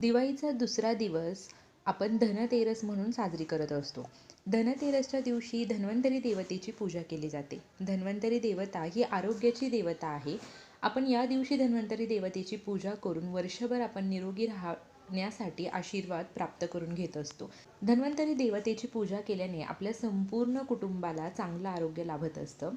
दिवाळीचा दुसरा दिवस आपण धनतेरस म्हणून साजरी करत असतो. धनतेरसच्या दिवशी धन्वंतरी देवतेची पूजा केली जाते. धन्वंतरी देवता ही आरोग्याची देवता आहे. आपण या दिवशी धन्वंतरी देवतेची पूजा करून वर्षभर आपण निरोगी राहण्यासाठी आशीर्वाद प्राप्त करून घेत असतो. धन्वंतरी देवतेची पूजा केल्याने आपल्या संपूर्ण कुटुंबाला चांगलं आरोग्य लाभत असतं.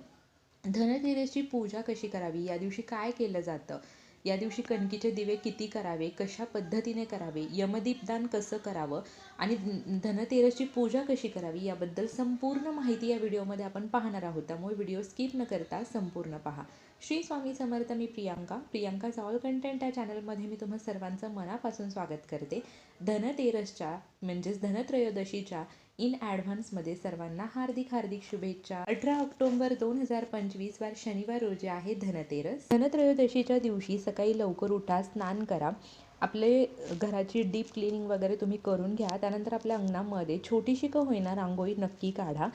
धनतेरसची पूजा कशी करावी? या दिवशी काय केलं जातं? या दिवशी कणकीचे दिवे किती करावे कशा पद्धतीने करावे यमदीपदान कसं करावं आणि धनतेरसची पूजा कशी करावी याबद्दल संपूर्ण माहिती या व्हिडिओमध्ये आपण पाहणार आहोत. त्यामुळे व्हिडिओ स्किप न करता संपूर्ण पहा. श्री स्वामी समर्थ मी प्रियांका. प्रियांकाचा ऑल कंटेंट या चॅनलमध्ये मी तुम्हा सर्वांचं मनापासून स्वागत करते. धनतेरसच्या म्हणजेच धनत्रयोदशीच्या इन ॲडव्हान्समध्ये सर्वांना हार्दिक हार्दिक शुभेच्छा. अठरा ऑक्टोबर दोन हजार पंचवीस वार शनिवार रोजी आहे धनतेरस. धनत्रयोदशीच्या दिवशी सकाळी लवकर उठा स्नान करा. आपले घराची डीप क्लिनिंग वगैरे तुम्ही करून घ्या. त्यानंतर आपल्या अंगणामध्ये छोटीशी का होईना रांगोळी नक्की काढा.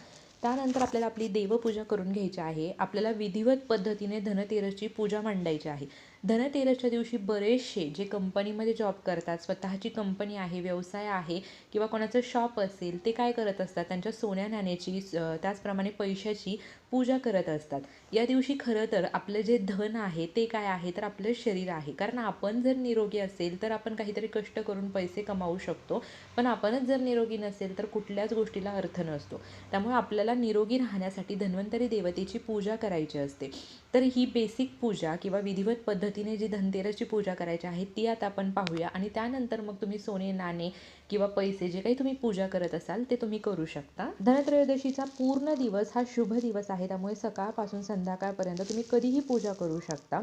त्यानंतर आपल्याला आपली देवपूजा करून घ्यायची आहे. आपल्याला विधिवत पद्धतीने धनतेरसची पूजा मांडायची आहे. धनतेरसच्या दिवशी बरेचसे जे कंपनीमध्ये जॉब करतात स्वतःची कंपनी आहे व्यवसाय आहे किंवा कोणाचं शॉप असेल ते काय करत असतात? त्यांच्या सोन्या नाण्याची त्याचप्रमाणे पैशाची पूजा करत असतात. या दिवशी खरं तर आपलं जे धन आहे ते काय आहे? तर आपलं शरीर आहे. कारण आपण जर निरोगी असेल तर आपण काहीतरी कष्ट करून पैसे कमावू शकतो. पण आपणच जर निरोगी नसेल तर कुठल्याच गोष्टीला अर्थ नसतो. त्यामुळे आपल्याला निरोगी राहण्यासाठी धन्वंतरी देवतेची पूजा करायची असते. तर ही बेसिक पूजा किंवा विधिवत पद्धत पद्धतीने जी धनतेरसची पूजा करायची आहे ती आता आपण पाहूया. आणि त्यानंतर मग तुम्ही सोने नाणे किंवा पैसे जे काही तुम्ही पूजा करत असाल ते तुम्ही करू शकता. धनत्रयोदशीचा पूर्ण दिवस हा शुभ दिवस आहे. त्यामुळे सकाळपासून संध्याकाळपर्यंत तुम्ही कधीही पूजा करू शकता.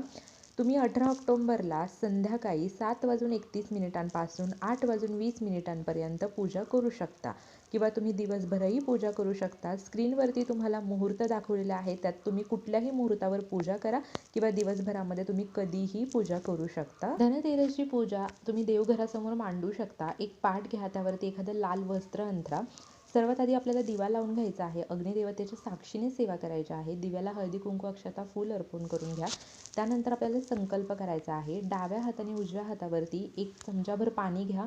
तुम्ही अठरा ऑक्टोंबरला संध्याकाळी सात वाजून एकतीस मिनिटांपासून आठ वाजून वीस मिनिटांपर्यंत पूजा करू शकता. किंवा तुम्ही दिवसभरही पूजा करू शकता. स्क्रीनवरती तुम्हाला मुहूर्त दाखवलेला आहे त्यात तुम्ही कुठल्याही मुहूर्तावर पूजा करा किंवा दिवसभरामध्ये तुम्ही कधीही पूजा करू शकता. धनतेरसची पूजा तुम्ही देवघरासमोर मांडू शकता. एक पाठ घ्या त्यावरती एखादं लाल वस्त्र अंतरा. सर्वात आधी आपल्याला दिवा लावून घ्यायचा आहे. अग्निदेवतेच्या साक्षीने सेवा करायची आहे. दिव्याला हळदी कुंकू अक्षता फूल अर्पण करून घ्या. त्यानंतर आपल्याला संकल्प करायचा आहे. डाव्या हाताने उजव्या हातावरती एक चमचाभर पाणी घ्या.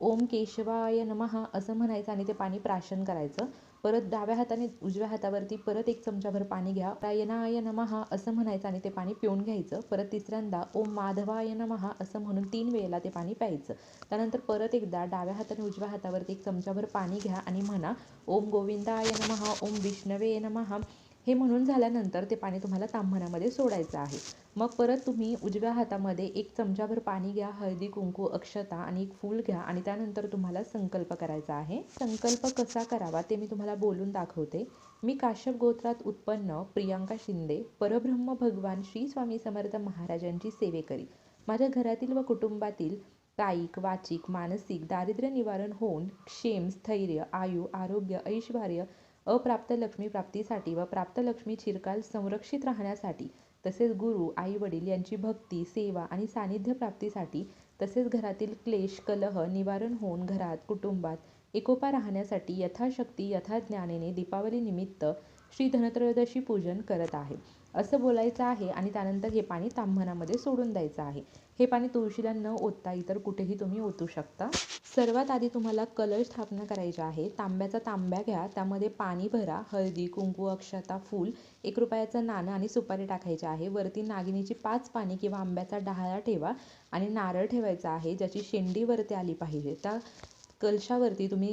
ओम केशवाय नमः असं म्हणायचं आणि ते पाणी प्राशन करायचं. परत डाव्या हाताने उजव्या हातावरती परत एक चमचाभर पाणी घ्या. रायनाय नमहा असं म्हणायचं आणि ते पाणी पिऊन घ्यायचं. परत तिसऱ्यांदा ओम माधवाय नमहा असं म्हणून तीन वेळेला ते पाणी प्यायचं. त्यानंतर परत एकदा डाव्या हाताने उजव्या हातावरती एक चमचाभर पाणी घ्या आणि म्हणा ओम गोविंदाय नमहा ओम विष्णवे नमहा हे म्हणून झाल्यानंतर ते पाणी तुम्हाला तांबणामध्ये सोडायचं आहे. मग परत तुम्ही उजव्या हातामध्ये एक चमचाभर पाणी घ्या हळदी कुंकू अक्षता आणि एक फूल घ्या आणि त्यानंतर तुम्हाला संकल्प करायचा आहे. संकल्प कसा करावा ते मी तुम्हाला बोलून दाखवते. मी काश्यप गोत्रात उत्पन्न प्रियांका शिंदे परब्रह्म भगवान श्री स्वामी समर्थ महाराजांची सेवे करी. माझ्या घरातील व कुटुंबातील कायिक वाचिक मानसिक दारिद्र्य निवारण होऊन क्षेम स्थैर्य आयु आरोग्य ऐश्वर्य अप्राप्त लक्ष्मी प्राप्तीसाठी व प्राप्त लक्ष्मी चिरकाल संरक्षित राहण्यासाठी तसेच गुरु आई वडील यांची भक्ती सेवा आणि सानिध्य प्राप्तीसाठी तसेच घरातील क्लेश कलह निवारण होऊन घरात कुटुंबात एकोपा राहण्यासाठी यथाशक्ती यथाज्ञानेने ज्ञानेने दीपावलीनिमित्त श्री धनत्रयोदशी पूजन करत आहे. असं बोलायचं आहे आणि त्यानंतर हे पाणी तांभणामध्ये सोडून द्यायचं आहे. हे पाणी तुळशीला न ओतता इतर कुठेही तुम्ही ओतू शकता. सर्वात आधी तुम्हाला कलश स्थापना करायची आहे. तांब्याचा तांब्या घ्या. त्यामध्ये पाणी भरा. हळदी कुंकू अक्षता फूल एक रुपयाचं नाणं आणि सुपारी टाकायची आहे. वरती नागिनीची पाच पाणी किंवा आंब्याचा डहाळा ठेवा आणि नारळ ठेवायचा आहे ज्याची शेंडी वरती आली पाहिजे. त्या कलशावरती तुम्ही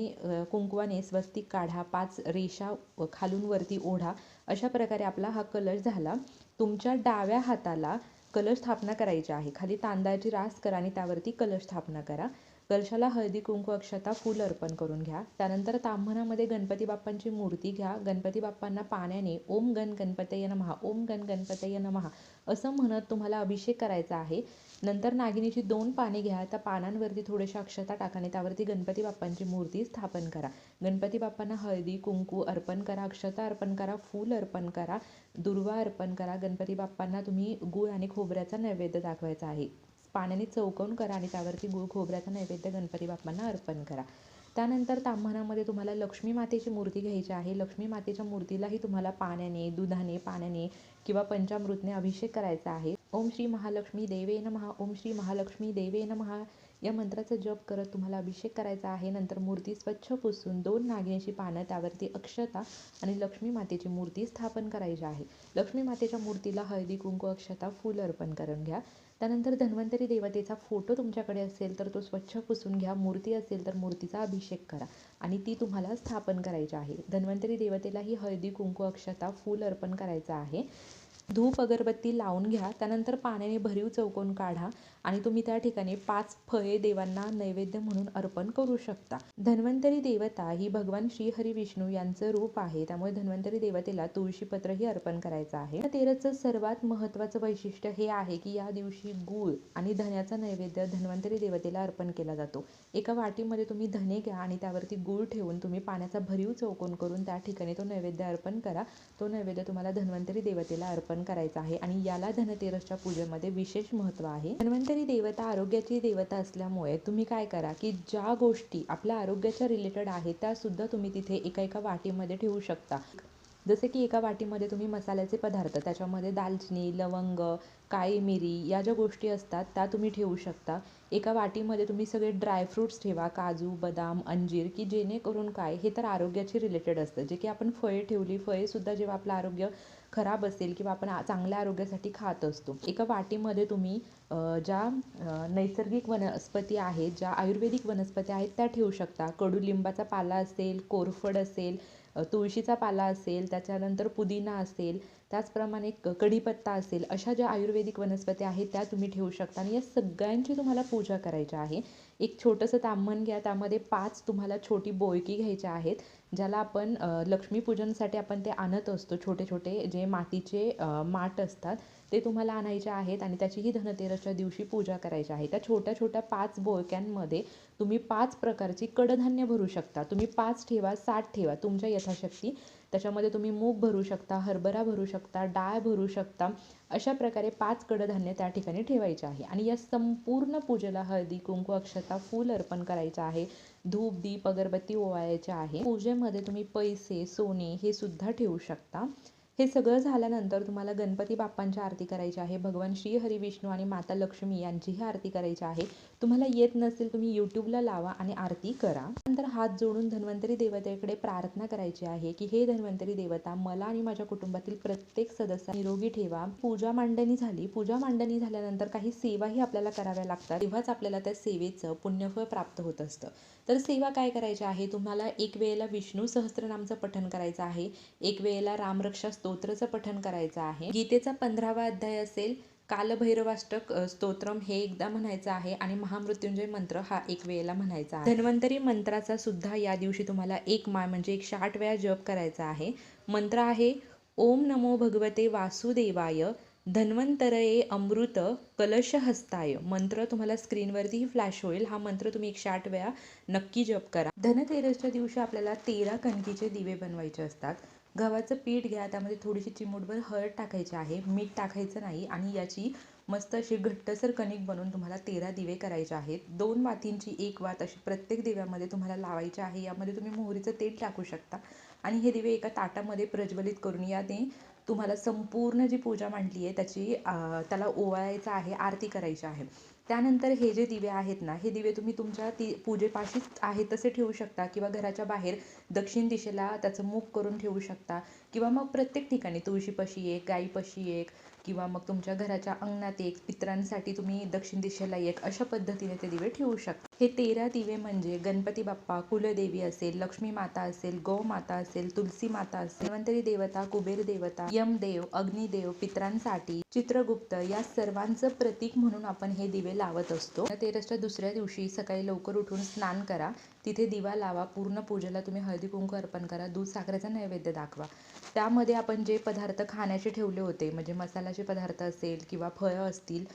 कुंकवाने स्वस्तिक काढा पाच रेषा खालून वरती ओढा अशा प्रकारे आपला हा कलश झाला. तुमच्या डाव्या हाताला कलश स्थापना करायची आहे. खाली तांदळाची रास करा आणि त्यावरती कलश स्थापना करा. कलशाला हळदी कुंकू अक्षता फूल अर्पण करून घ्या. त्यानंतर तांभणामध्ये गणपती बाप्पांची मूर्ती घ्या. गणपती बाप्पांना पाण्याने ओम गण गणपतय नमहा ओम गण गणपतय नमहा असं म्हणत तुम्हाला अभिषेक करायचा आहे. नंतर नागिनीची दोन पाने घ्या. त्या पानांवरती थोड्याशा अक्षता टाका आणि त्यावरती गणपती बाप्पांची मूर्ती स्थापन करा. गणपती बाप्पांना हळदी कुंकू अर्पण करा अक्षता अर्पण करा फूल अर्पण करा दुर्वा अर्पण करा. गणपती बाप्पांना तुम्ही गूळ आणि खोबऱ्याचा नैवेद्य दाखवायचा आहे. पाण्याने चौकवून करा आणि त्यावरती गुळ खोबऱ्याचा नैवेद्य गणपती बाप्पांना अर्पण करा. त्यानंतर ताम्हणामध्ये तुम्हाला लक्ष्मी मातेची मूर्ती घ्यायची आहे. लक्ष्मी मातेच्या मूर्तीलाही तुम्हाला पाण्याने दुधाने पाण्याने किंवा पंचामृतने अभिषेक करायचा आहे. ओम श्री महालक्ष्मी देवे महा ओम श्री महालक्ष्मी देवे महा या मंत्राचा जप करत तुम्हाला अभिषेक करायचा आहे. नंतर मूर्ती स्वच्छ पुसून दोन नागिनीची पानं त्यावरती अक्षता आणि लक्ष्मी मातेची मूर्ती स्थापन करायची आहे. लक्ष्मी मातेच्या मूर्तीला हळदी कुंकू अक्षता फूल अर्पण करून घ्या. त्यानंतर धन्वंतरी देवतेचा फोटो तुमच्याकडे असेल तर तो स्वच्छ पुसून घ्या. मूर्ती असेल तर मूर्तीचा अभिषेक करा आणि ती तुम्हाला स्थापन करायची आहे. धन्वंतरी देवतेलाही हळदी कुंकू अक्षता फूल अर्पण करायचं आहे. धूप अगरबत्ती लावून घ्या. त्यानंतर पाण्याने भरीव चौकोन काढा आणि तुम्ही त्या ठिकाणी पाच फळे देवांना नैवेद्य म्हणून अर्पण करू शकता. धन्वंतरी देवता ही भगवान श्री हरी विष्णू यांचं रूप आहे. त्यामुळे धन्वंतरी देवतेला तुळशीपत्रही अर्पण करायचं आहे. तेरचं सर्वात महत्त्वाचं वैशिष्ट्य हे आहे की या दिवशी गूळ आणि धन्याचा नैवेद्य धन्वंतरी देवतेला अर्पण केला जातो. एका वाटीमध्ये तुम्ही धने घ्या आणि त्यावरती गूळ ठेवून तुम्ही पाण्याचा भरीव चौकोन करून त्या ठिकाणी तो नैवेद्य अर्पण करा. तो नैवेद्य तुम्हाला धन्वंतरी देवतेला अर्पण करायचा आहे आणि याला धनतेरसच्या पूजेमध्ये विशेष महत्त्व आहे. धन्वंतरी देवता आरोग्याची देवता असल्यामुळे तुम्ही काय करा की ज्या गोष्टी आपल्या आरोग्याच्या रिलेटेड आहेत त्यासुद्धा तुम्ही तिथे एका एका वाटीमध्ये ठेवू शकता. जसे की एका वाटीमध्ये तुम्ही मसाल्याचे पदार्थ त्याच्यामध्ये दालचिनी लवंग काळी मिरी या ज्या गोष्टी असतात त्या तुम्ही ठेवू शकता. एका वाटीमध्ये तुम्ही सगळे ड्रायफ्रूट्स ठेवा काजू बदाम अंजीर की जेणेकरून काय हे तर आरोग्याशी रिलेटेड असतं. जे की आपण फळे ठेवली फळेसुद्धा जेव्हा आपलं आरोग्य खराब असेल किंवा आपण चांगल्या आरोग्यासाठी खात असतो. एका वाटीमध्ये तुम्ही ज्या नैसर्गिक वनस्पती आहेत ज्या आयुर्वेदिक वनस्पती आहेत त्या ठेवू शकता. कडुलिंबाचा पाला असेल कोरफड असेल तुळशीचा पाला असेल त्याच्यानंतर पुदिना असेल त्याचप्रमाणे क कढीपत्ता असेल अशा ज्या आयुर्वेदिक वनस्पती आहेत त्या तुम्ही ठेवू शकता. आणि या सगळ्यांची तुम्हाला पूजा करायची आहे. एक छोटंसं ताम्हण घ्या. त्यामध्ये पाच तुम्हाला छोटी बोळकी घ्यायच्या आहेत ज्याला आपण लक्ष्मीपूजनसाठी आपण ते आणत असतो. छोटे छोटे जे मातीचे माठ असतात ते तुम्हाला आणायचे आहेत आणि त्याचीही धनतेरसच्या दिवशी पूजा करायची आहे. त्या छोट्या छोट्या पाच बोळक्यांमध्ये तुम्ही पाच प्रकारची कडधान्य भरू शकता. तुम्ही पाच ठेवा सात ठेवा तुमच्या यथाशक्ती. त्याच्यामध्ये तुम्ही मूग भरू शकता हरभरा भरू शकता डाळ भरू शकता. अशा प्रकारे पाच कडधान्य त्या ठिकाणी ठेवायचे आहे. आणि या संपूर्ण पूजेला हळदी कुंकू अक्षता फूल अर्पण करायचं आहे. धूप दीप अगरबत्ती ओवाळायचे आहे. पूजेमध्ये तुम्ही पैसे सोने हे सुद्धा ठेवू शकता. हे सगळं झाल्यानंतर तुम्हाला गणपती बाप्पांची आरती करायची आहे भगवान श्री हरी विष्णू आणि माता लक्ष्मी यांचीही आरती करायची आहे. तुम्हाला येत नसेल तुम्ही यूट्यूबला लावा आणि आरती करा. नंतर हात जोडून धन्वंतरी देवतेकडे प्रार्थना करायची आहे की हे धन्वंतरी देवता मला आणि माझ्या कुटुंबातील प्रत्येक सदस्य निरोगी ठेवा. पूजा मांडणी झाली. पूजा मांडणी झाल्यानंतर काही सेवाही आपल्याला कराव्या लागतात. तेव्हाच आपल्याला त्या सेवेचं पुण्यफळ प्राप्त होत असतं. तर सेवा काय करायची आहे? तुम्हाला एक वेळेला विष्णू सहस्त्रनामचं पठण करायचं आहे. एक वेळेला रामरक्षा स्तोत्रचं पठण करायचं आहे. गीतेचा पंधरावा अध्याय असेल कालभैरवाष्टक स्तोत्रम हे एकदा म्हणायचं आहे आणि महामृत्युंजय मंत्र हा एक वेळेला म्हणायचा आहे. धन्वंतरी मंत्राचा सुद्धा या दिवशी तुम्हाला एक माळ म्हणजे एकशे आठ वेळा जप करायचा आहे. मंत्र आहे ओम नमो भगवते वासुदेवाय धन्वंतरये अमृत कलशहस्ताय. मंत्र तुम्हाला स्क्रीनवरतीही फ्लॅश होईल. हा मंत्र तुम्ही एकशे आठ वेळा नक्की जप करा. धनतेरसच्या दिवशी आपल्याला तेरा कणकीचे दिवे बनवायचे असतात. गव्हाचं पीठ घ्या त्यामध्ये थोडीशी चिमूटभर हळद टाकायची आहे मीठ टाकायचं नाही आणि याची मस्त अशी घट्टसर कणिक बनवून तुम्हाला तेरा दिवे करायचे आहेत. दोन वातींची एक वात अशी प्रत्येक दिव्यामध्ये तुम्हाला लावायची आहे. यामध्ये तुम्ही मोहरीचं तेल टाकू शकता आणि हे दिवे एका ताटामध्ये प्रज्वलित करून याने तुम्हाला संपूर्ण जी पूजा मांडली आहे त्याची त्याला ओवाळायचं आहे आरती करायची आहे. त्यानंतर हे जे दिवे आहेत ना हे दिवे तुम्ही तुमच्या ती पूजेपाशीच आहे तसे ठेवू शकता किंवा घराच्या बाहेर दक्षिण दिशेला त्याचं मुख करून ठेवू शकता. किंवा मग प्रत्येक ठिकाणी तुळशीपाशी एक गाईपाशी एक किंवा मग तुमच्या घराच्या अंगणात एक पित्रांसाठी तुम्ही दक्षिण दिशेला एक अशा पद्धतीने ते दिवे ठेवू शकता. हे तेरा दिवे म्हणजे गणपती बाप्पा कुलदेवी असेल लक्ष्मी माता असेल गौ माता असेल तुलसी माता असेल धन्वंतरी देवता कुबेर देवता यमदेव अग्निदेव पित्रांसाठी चित्रगुप्त या सर्वांचं प्रतीक म्हणून आपण हे दिवे लावत असतो. तेरसच्या दुसऱ्या दिवशी सकाळी लवकर उठून स्नान करा. तिथे दिवा लावा पूर्ण पूजेला तुम्ही हळदी कुंकू अर्पण करा दूध साखरेचा नैवेद्य दाखवा. त्यामध्ये आपण जे पदार्थ खाण्याचे ठेवले होते म्हणजे मसाल्याचे पदार्थ असेल किंवा फळं असतील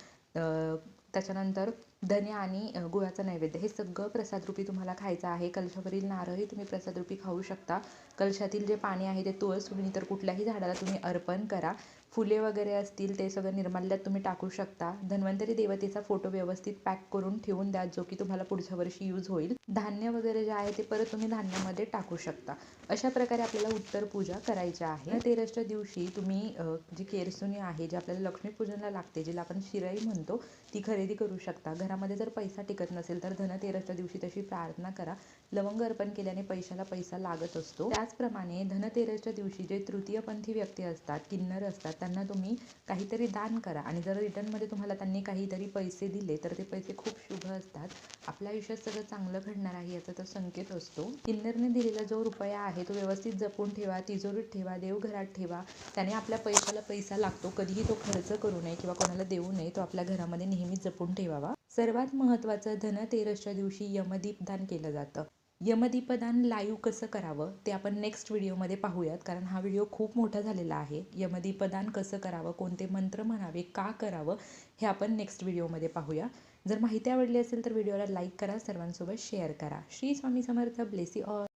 त्याच्यानंतर धने आणि गुळाचं गुळाचा नैवेद्य हे सगळं प्रसादरूपी तुम्हाला खायचं आहे. कलशावरील नारळही तुम्ही प्रसादरूपी खाऊ शकता. कलशातील जे पाणी आहे ते तुळस सोडून इतर कुठल्याही झाडाला तुम्ही अर्पण करा. फुले वगैरे असतील ते सगळं निर्माल्यात तुम्ही टाकू शकता. धन्वंतरी देवतेचा फोटो व्यवस्थित पॅक करून ठेवून द्या जो की तुम्हाला पुढच्या वर्षी यूज होईल. धान्य वगैरे जे आहे ते परत तुम्ही धान्यामध्ये टाकू शकता. अशा प्रकारे आपल्याला उत्तर पूजा करायची आहे. धनतेरसच्या दिवशी तुम्ही जी केरसुनी आहे जी आपल्याला लक्ष्मीपूजनला लागते जिला आपण शिराई म्हणतो ती खरेदी करू शकता. घरामध्ये जर पैसा टिकत नसेल तर धनतेरसच्या दिवशी तशी प्रार्थना करा. लवंग अर्पण केल्याने पैशाला पैसा लागत असतो. त्याचप्रमाणे धनतेरसच्या दिवशी जे तृतीयपंथी व्यक्ती असतात किन्नर असतात त्यांना तुम्ही काहीतरी दान करा. आणि जर रिटर्नमध्ये तुम्हाला त्यांनी काहीतरी पैसे दिले तर ते पैसे खूप शुभ असतात. आपल्या आयुष्यात सगळं चांगलं घडणार आहे याचा तर संकेत असतो. किन्नरने दिलेला जो रुपया आहे तो व्यवस्थित जपून ठेवा तिजोरीत ठेवा देवघरात ठेवा. त्याने आपल्या पैशाला पैसा लागतो कधीही तो खर्च करू नये किंवा कोणाला देऊ नये तो आपल्या घरामध्ये नेहमीच जपून ठेवावा. सर्वात महत्त्वाचं धनतेरसच्या दिवशी यमदीप दान केलं जातं. यमदीपदान लाईव्ह कसं करावं ते आपण नेक्स्ट व्हिडिओमध्ये पाहूयात. कारण हा व्हिडिओ खूप मोठा झालेला आहे. यमदीपदान कसं करावं कोणते मंत्र म्हणावे का करावं हे आपण नेक्स्ट व्हिडिओमध्ये पाहूया. जर माहिती आवडली असेल तर व्हिडिओला लाईक करा सर्वांसोबत शेअर करा. Shri Swami Samarth bless all